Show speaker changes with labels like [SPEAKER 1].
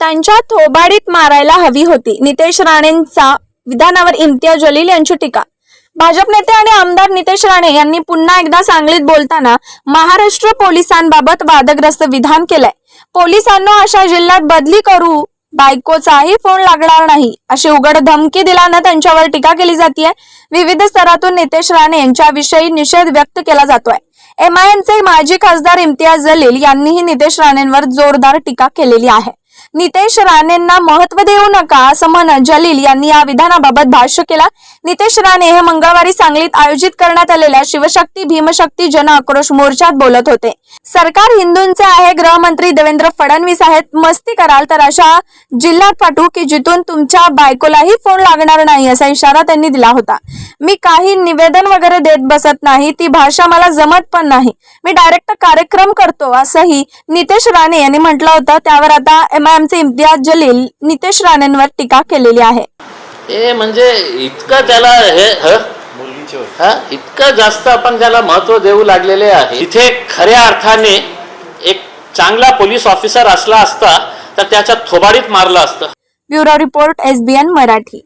[SPEAKER 1] त्यांच्या थोबाडीत मारायला हवी होती. नितेश राणेंचा विधानावर इम्तियाज जलील यांची टीका. भाजप नेते आणि आमदार नितेश राणे यांनी पुन्हा एकदा सांगलीत बोलताना महाराष्ट्र पोलिसांबाबत वादग्रस्त विधान केलंय. पोलिसांना अशा जिल्ह्यात बदली करू बायकोचाही फोन लागणार नाही अशी उघड धमकी दिल्यानं त्यांच्यावर टीका केली जाते विविध स्तरातून नितेश राणे यांच्याविषयी निषेध व्यक्त केला जातोय. एमआयएमचे माजी खासदार इम्तियाज जलील यांनीही नितेश राणेंवर जोरदार टीका केलेली आहे. नितेश राणेंना महत्त्व देऊ नका असं म्हणत जलील यांनी या विधानाबाबत भाष्य केला. नितेश राणे हे मंगळवारी सांगलीत आयोजित करण्यात आलेल्या शिवशक्ती भीमशक्ती जन आक्रोश मोर्चात बोलत होते. सरकार हिंदूंचे आहे गृहमंत्री देवेंद्र फडणवीस आहेत मस्ती कराल तर अशा जिल्ह्यात पाठवू की जिथून तुमच्या बायकोलाही फोन लागणार नाही असा इशारा त्यांनी दिला होता. मी काही निवेदन वगैरे देत बसत नाही ती भाषा मला जमत पण नाही. मी डायरेक्ट कार्यक्रम करतो असंही नितेश राणे यांनी म्हटलं होतं. त्यावर आता एम एमआयएमचे इम्तियाज जलील नितेश राणेंवर टीका केलेली आहे.
[SPEAKER 2] हे म्हणजे इतकं त्याला हे ह? हा? इतकं जास्त आपण त्याला महत्त्व देऊ लागलेले आहे. इथे खऱ्या अर्थाने एक चांगला पोलीस ऑफिसर असला असता तर त्याच्या थोबाडीत मारलं असतं.
[SPEAKER 1] Bureau report SBN Marathi.